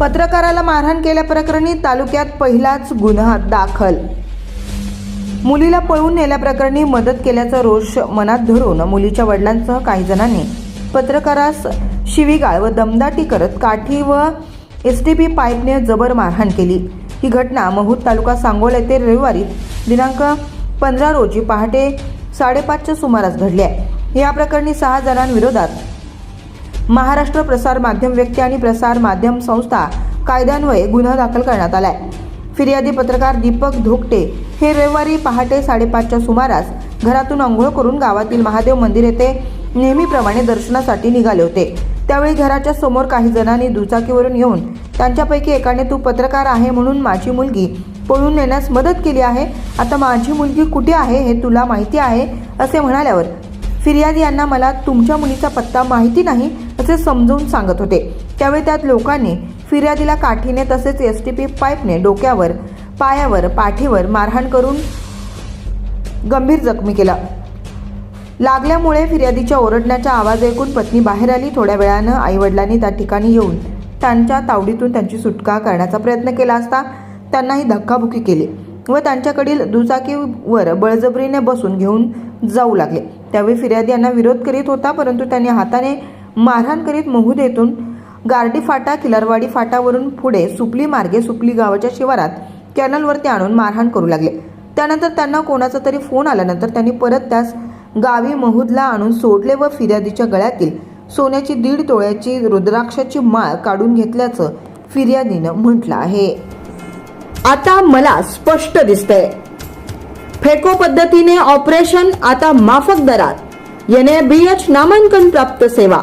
पत्रकाराला मारहाण केल्याप्रकरणी तालुक्यात पहिलाच गुन्हा दाखल. मुलीला पळून नेल्याप्रकरणी मदत केल्याचा रोष मनात धरून मुलीच्या वडिलांसह काही जणांनी पत्रकारास शिवीगाळ व दमदाटी करत काठी व एस टी पी पाईपने जबर मारहाण केली. ही घटना महूद तालुका सांगोल येथे रविवारी दिनांक पंधरा रोजी पहाटे साडेपाचच्या सुमारास घडली आहे. या प्रकरणी सहा जणांविरोधात महाराष्ट्र प्रसार माध्यम व्यक्ती आणि प्रसार माध्यम संस्था कायद्यान्वये गुन्हा दाखल करण्यात आलाय. फिर्यादी पत्रकार दीपक धोकटे हे रविवारी पहाटे साडेपाचच्या सुमारास घरातून आंघोळ करून गावातील महादेव मंदिर येथे नेहमीप्रमाणे दर्शनासाठी निघाले होते. त्यावेळी घराच्या समोर काही जणांनी दुचाकीवरून येऊन त्यांच्यापैकी एकाने तू पत्रकार आहे म्हणून माझी मुलगी पळून नेण्यास मदत केली आहे. आता माझी मुलगी कुठे आहे हे तुला माहिती आहे? असे म्हणाल्यावर फिर्यादी यांना मला तुमच्या मुलीचा पत्ता माहिती नाही. असे समजून सांगत होते. त्यावेळी त्यात लोकांनी फिर्यादीला काठीने तसेच एस टी पी पाईपने डोक्यावर पायावर पाठीवर मारहाण करून गंभीर जखमी केला. लागल्यामुळे फिर्यादीच्या ओरडण्याचा आवाज ऐकून पत्नी बाहेर आली. थोड्या वेळानं आईवडिलांनी त्या ठिकाणी येऊन त्यांच्या तावडीतून त्यांची सुटका करण्याचा प्रयत्न केला असता त्यांनाही धक्काबुक्की केली व त्यांच्याकडील दुचाकीवर बळजबरीने बसून घेऊन जाऊ लागले. त्यावेळी फिर्यादी यांना विरोध करीत होता परंतु त्यांनी हाताने मारहाण करीत महुदेतून गार्डी फाटा किलरवाडी फाटावरून पुढे सुपली मार्गे सुपली गावाच्या शिवारात कॅनलवरती आणून मारहाण करू लागले. त्यानंतर त्यांना कोणाचा तरी फोन आल्यानंतर त्यांनी परत त्यास गावी महूदला आणून सोडले व फिर्यादीच्या गळ्यातील सोन्याची दीड तोळ्याची रुद्राक्षाची माळ काढून घेतल्याचं फिर्यादीनं म्हटलं आहे. आता मला स्पष्ट दिसतंय. फेको पद्धतीने ऑपरेशन आता माफक दरात. एन बी एच नामांकन प्राप्त सेवा.